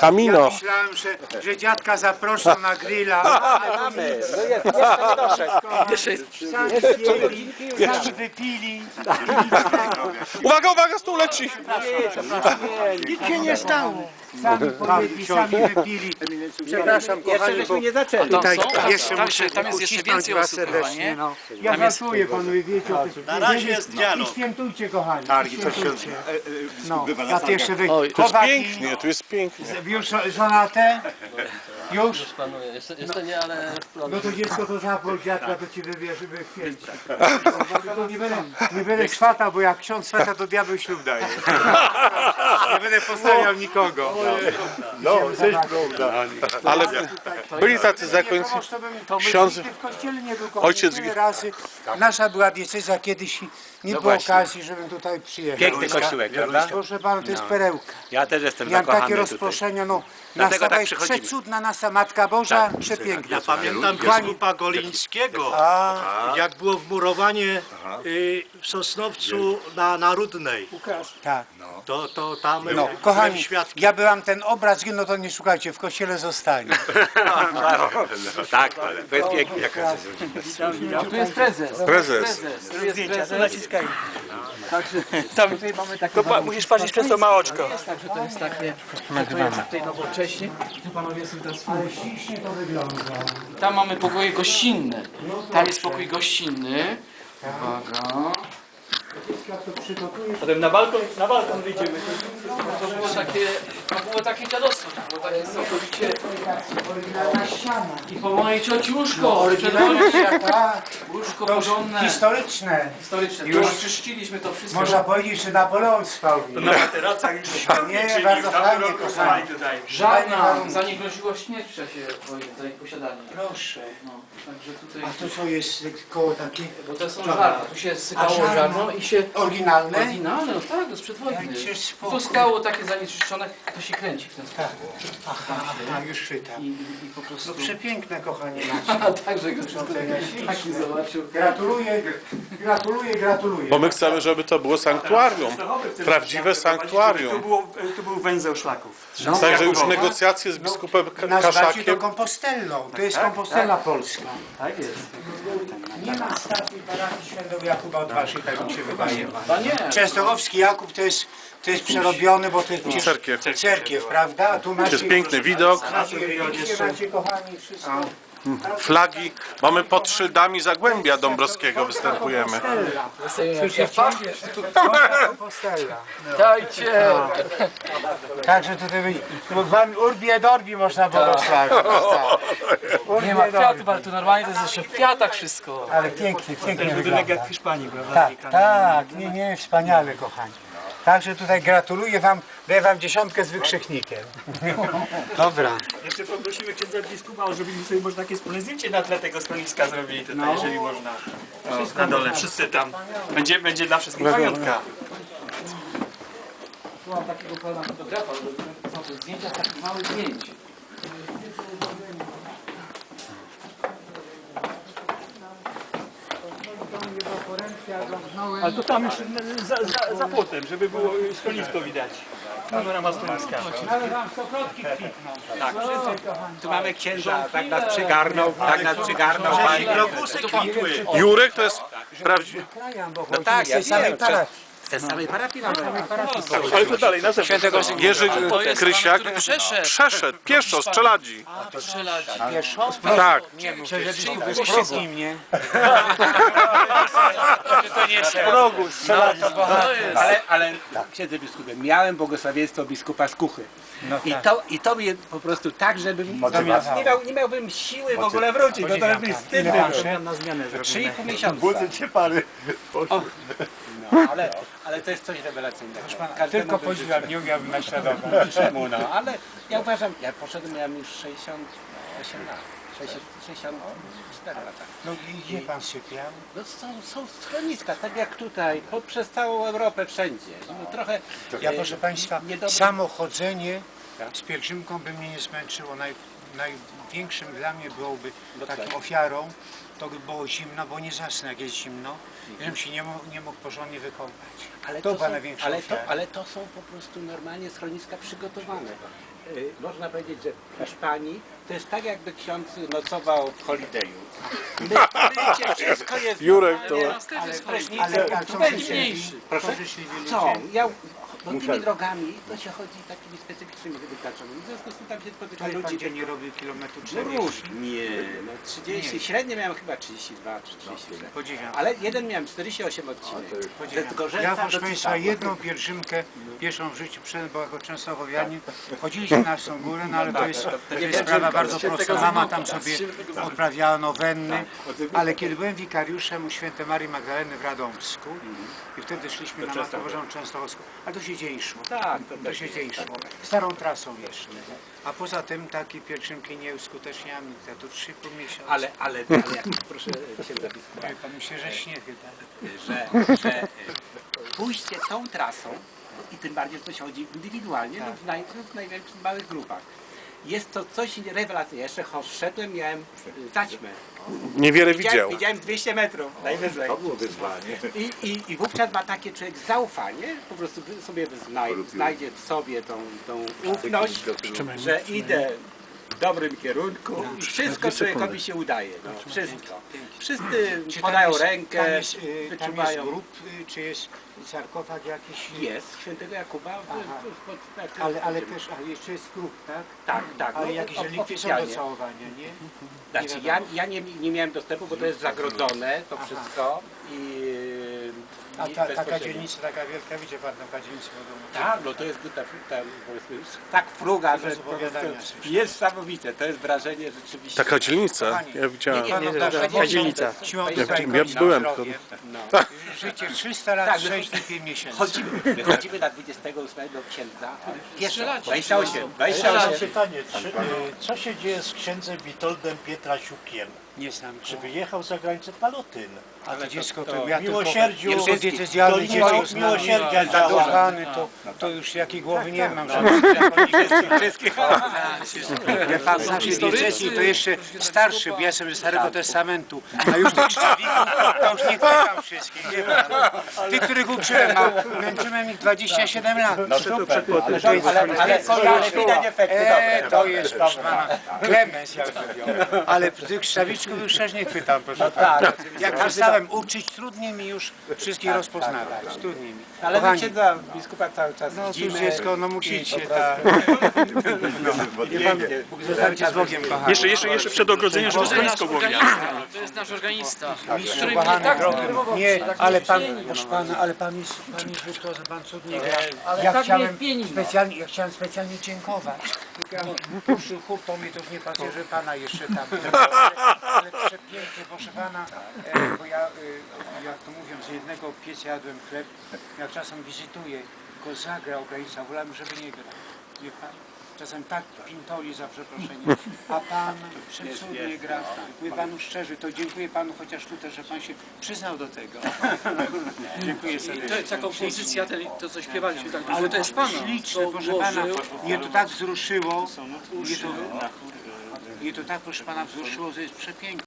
Kamino. Myślałem, że, że dziadka zaproszą na grilla. Mamy, no jest, jeszcze nie doszedł. Sami zjedli, sami wypili. Uwaga, uwaga, stół leci. Nic się nie stało. Sami pojedli, sami wypili. Przepraszam, Jeszcze kochani, żeśmy nie zaczęli. tutaj są? jeszcze Tam muszę tam jest jeszcze więcej was osób chyba, serdecznie. nie? No. Ja Tam jest- żartuję panu, wiecie o tym. Na razie jest dialog. I świętujcie, kochani. Targi się świętujcie. e, e, No, ja jeszcze wy... Jest chłopaki, pięknie, tu jest pięknie. Już żonate? Już? Planuję. Jeszcze, jeszcze nie, ale w planie. No to dziecko to zapłać dziadka, to ci wybierze, by chwięć. To nie będę, nie będę swatał, bo jak ksiądz swata, to diabeł ślub daje. Nie będę postawiał nikogo. No, coś prawda. Ale byli tacy zakońcy. Ksiądz- Ksiądz... w kościele nie był Ojciec- Ojciec... razy. Nasza była diecezja kiedyś nie było okazji, żebym tutaj przyjechał. Piękny kościółek, prawda? Proszę pana, to jest perełka. Ja też jestem Miałem zakochany takie tutaj. rozproszenia, no Dlatego nasza tak jest przychodzimy. przecudna Matka Boża, przepiękna. Pamiętam biskupa Golińskiego, jak było wmurowanie y, w Sosnowcu na Narodnej. Tak. To, to tam No, byłem kochani, świadkiem. ja byłam ten obraz, no to nie szukajcie, w kościele zostanie. Tak, ale to jest pięknie. Tu jest prezes. Prezes. Tu jest prezes. Naciskaj. Także tam tutaj mamy takie To musisz patrzeć przez to małoczko. jest, także to jest takie, to jest tutaj nowocześnie. Tu panowie są teraz Ale ślicznie to wygląda. Tam mamy pokoje gościnne. Tam jest pokój gościnny. Uwaga. To Potem na balkon, na balkon wyjdziemy. To było takie, to było takie dziadostwo. To było takie całkowicie... oryginalna ściana. I po mojej cioci łóżko. Oryginalna ściana, tak. Łóżko To porządne. historyczne. Historyczne. Już- czyściliśmy to wszystko. Można powiedzieć, że Napoleon spał. nim. Na materacach już Nie, bardzo fajnie, kochani. tutaj. Żadna za nie groziła śmierć w czasie wojny, za ich posiadanie. Proszę. No, także tutaj... A to co jest koło takie Bo to są żarna. Tu się sykało żarno? żarno i się... oryginalne? Oryginalne, no tak, to. Dajcie spokój. Tu skało takie zanieczyszczone, to się kręci w ten sposób. Aha, aha, już chwytam. I, i, po prostu... No przepiękne, kochani nasze. A także go wszystko taki zobaczył. Gratuluję, gratuluję, gratuluję. Bo my chcemy, żeby to było sanktuarium. Prawdziwe sanktuarium. było, tu był węzeł szlaków. Także już negocjacje z biskupem Ka- Nazwacie to Kaszakiem. Kompostellą. To jest Kompostela Polska. Tak jest. Nie ma statuj parafii świętego Jakuba od waszej, tak mi się wydaje. Częstochowski Jakub to jest, to jest przerobiony, bo to jest przecież Cerkiew. cerkiew, prawda? A tu macie, Jest piękny widok, macie macie kochani wszystko. Flagi. Mamy pod szyldami Zagłębia Dąbrowskiego występujemy. Kompostela. dajcie! Także tutaj byli, bo wam Urbi et Orbi można błogosławić. Tak. Urbi Nie ma et Orbi. kwiatów, ale tu normalnie to jest jeszcze w kwiatach wszystko. Ale pięknie, pięknie Budynek wygląda. jak w Hiszpanii, prawda? Tak, tak, nie, nie, wspaniale kochani. Także tutaj gratuluję wam, daję wam dziesiątkę z wykrzyknikiem. Dobra. Jeszcze poprosimy księdza biskupa, żebyśmy sobie może takie wspólne zdjęcie na tle tego schroniska zrobili tutaj, jeżeli można. O, na dole, wszyscy tam. Będzie, będzie dla wszystkich pamiątka. Tu mam takiego pana fotografa, że są to zdjęcia takich małych zdjęć. Ale to tam już za, za, za płotem, żeby było schronisko widać. Panorama schroniska. Ale wam stokrotki kwitną. Tak, tu mamy księdza, tak nas przygarnął, tak nas przygarnął. Kwitły. Jurek to jest prawdziwy. No tak, ja wiem, Z samej parafii mamy. Ale to dalej, na zewnątrz. Jerzy To jest Krysiak przeszedł. przeszedł pieszo z Czeladzi. Pieszo? Tak. Ze wszystkim, nie? Progu, Ale, ale księdze biskupie, miałem błogosławieństwo biskupa z Kuchy. I, to, I to mnie po prostu tak, żebym nie, miał, nie miałbym siły w ogóle wrócić, bo to by mi wstyd było. na zmianę zrobimy. 3,5 miesiąca. Budzę cię pary. Ale, ale to jest coś rewelacyjnego. Każdemu Tylko podziwiam, nie umiałbym naśladować. Czemu, no, ale ja uważam, ja poszedłem, miałem już 68 lat. 60, 64 lata. No i gdzie pan sypiał? No są, są schroniska, tak jak tutaj, po, przez całą Europę, wszędzie. No, trochę, Ja e, proszę Państwa, niedobrze- samo chodzenie z pielgrzymką by mnie nie zmęczyło. Naj... największym dla mnie byłoby taką ofiarą, to by było zimno, bo nie zasnę jak jest zimno, żebym się nie mógł, nie mógł porządnie wykąpać. Ale to to, była są, największa ale, to, ale to są po prostu normalnie schroniska przygotowane. Y, Można powiedzieć, że w Hiszpanii to jest tak jakby ksiądz nocował w holidayu. My, mycie, wszystko jest... Jurek to... Prysznice, Ale jak są mniejszy. Proszę? są Co? ludzie. Ja, no tymi drogami to się chodzi takimi specyficznymi wytaczonymi. W związku z tym tam się spotyka pan ludzi... gdzie nie robił kilometru No 40. różnie. Nie, no 30, średnio miałem chyba 32 czy 33. Podziwiam. Ale jeden miałem 48 odcinek. Ze Zgorzelca Ja proszę do Państwa jedną pielgrzymkę pierwszą w życiu przed, bo jako Częstochowianin chodziliśmy na tą górę, no ale to jest, to jest sprawa bardzo prosta. Mama tam sobie odprawiała nowenny, ale kiedy byłem wikariuszem u świętej Marii Magdaleny w Radomsku i wtedy szliśmy na Matkę Bożą Częstochowską, a to się dzień szło. Tak, to To się dzień szło. Starą trasą jeszcze. A poza tym takie pielgrzymki nie uskuteczniamy, to tu 3,5 miesiąca. Ale, ale, ale proszę księdza biskupa, Pan myślę, że śnie chyba. że, że pójście tą trasą i tym bardziej, że to się chodzi indywidualnie lub w, naj, w największych małych grupach. Jest to coś rewelacyjnego. Jeszcze szedłem, miałem y, taśmę. Niewiele Widziałem, widział. widziałem 200 metrów najwyżej. To było wyzwanie. I, i, I wówczas ma takie człowiek zaufanie, po prostu sobie znajdzie, znajdzie w sobie tą, tą ufność, że idę dobrym kierunku wszystko człowiekowi się udaje. No, wszystko. Wszyscy podają rękę, Tam jest, y, tam jest wyczuwają. grób, y, czy jest sarkofag jakiś? Jest świętego Jakuba w, Aha. w, pod, tak, Ale, ale też, a jeszcze jest grób, tak? tak, tak. Ale no, jakieś o- relikwie są oficjalnie. do całowania, nie? Znaczy, ja, ja nie, nie miałem dostępu, bo to jest zagrodzone, to wszystko i A ta, taka dzielnica, taka wielka, widzi pan taką dzielnicę wodą. Tak, no to jest ta, ta, powiedzmy, tak fruga, że po prostu niesamowite. To jest wrażenie rzeczywiście. Taka dzielnica, Kochani, ja widziałem. Nie, nie, Panu darzę taka dzielnica. Ja- ja byłem zdrowiem. No. Życie 300 lat, Tak, 6 dni, 5 miesięcy. Chodzimy, wychodzimy na 28 księdza. Pieszo, Strzelacie. 28, Ja mam 28. pytanie, czy, y, co się dzieje z księdzem Witoldem Pietrasiukiem? Nie znam Czy go. wyjechał za granicę Palotyn? A to dziecko To to ja tylko miłosierdziu, jako to diecezjalny nie dziecko ma znam. miłosierdzia działa. Zadowolony, to, to już jakiej głowy nie mam. żadnej. Wszystkich. Wie pan, w naszej diecezji to jeszcze starszy, bo ja jestem ze Starego Testamentu, a już tych sztawików to już nie chwytam wszystkich. Tych, których uczyłem, a męczyłem ich 27 lat. No super, ale, To ale widać efekty E, dobre. to jest, proszę pana, klemens, jak mówią. Ale tych sztawiczków już nie chwytam, proszę pana. Jak przestałem uczyć, trudniej mi już wszystkich rozpoznawać. Trudniej mi. Ale Kochani, księdza biskupa cały czas no cóż dziecko, no musicie, tak. Zostańcie z Bogiem, kochani. Jeszcze, jeszcze, jeszcze przed ogrodzeniem, żeby To jest nasz schronisko było. To jest nasz organista, mnie Kochany tak drogi, zdenerwował. nie, tak ale pan, proszę pana, ale pan jest, pan jest wirtuozem, pan cudnie gra. Ja tak chciałem pieni. specjalnie, ja chciałem specjalnie dziękować. Proszę chór, to mi to już nie pasuje, że pana jeszcze tam. Ale przepięknie, proszę pana, e, bo ja, e, jak to mówią, z jednego pieca jadłem chleb, jak czasem wizytuję, tylko zagrał granica, wolałem, żeby nie grał. Wie pan? Czasem tak pintoli za przeproszeniem, a pan przecudnie gra. Mówię panu szczerze, to dziękuję panu chociaż tutaj, że pan się przyznał do tego. dziękuję serdecznie. To jest ta kompozycja, ten, to co śpiewaliśmy tak długo, to jest Pana. Śliczne, To proszę pana, mnie to tak wzruszyło, mnie to, mnie to tak, proszę pana, wzruszyło, że jest przepiękne.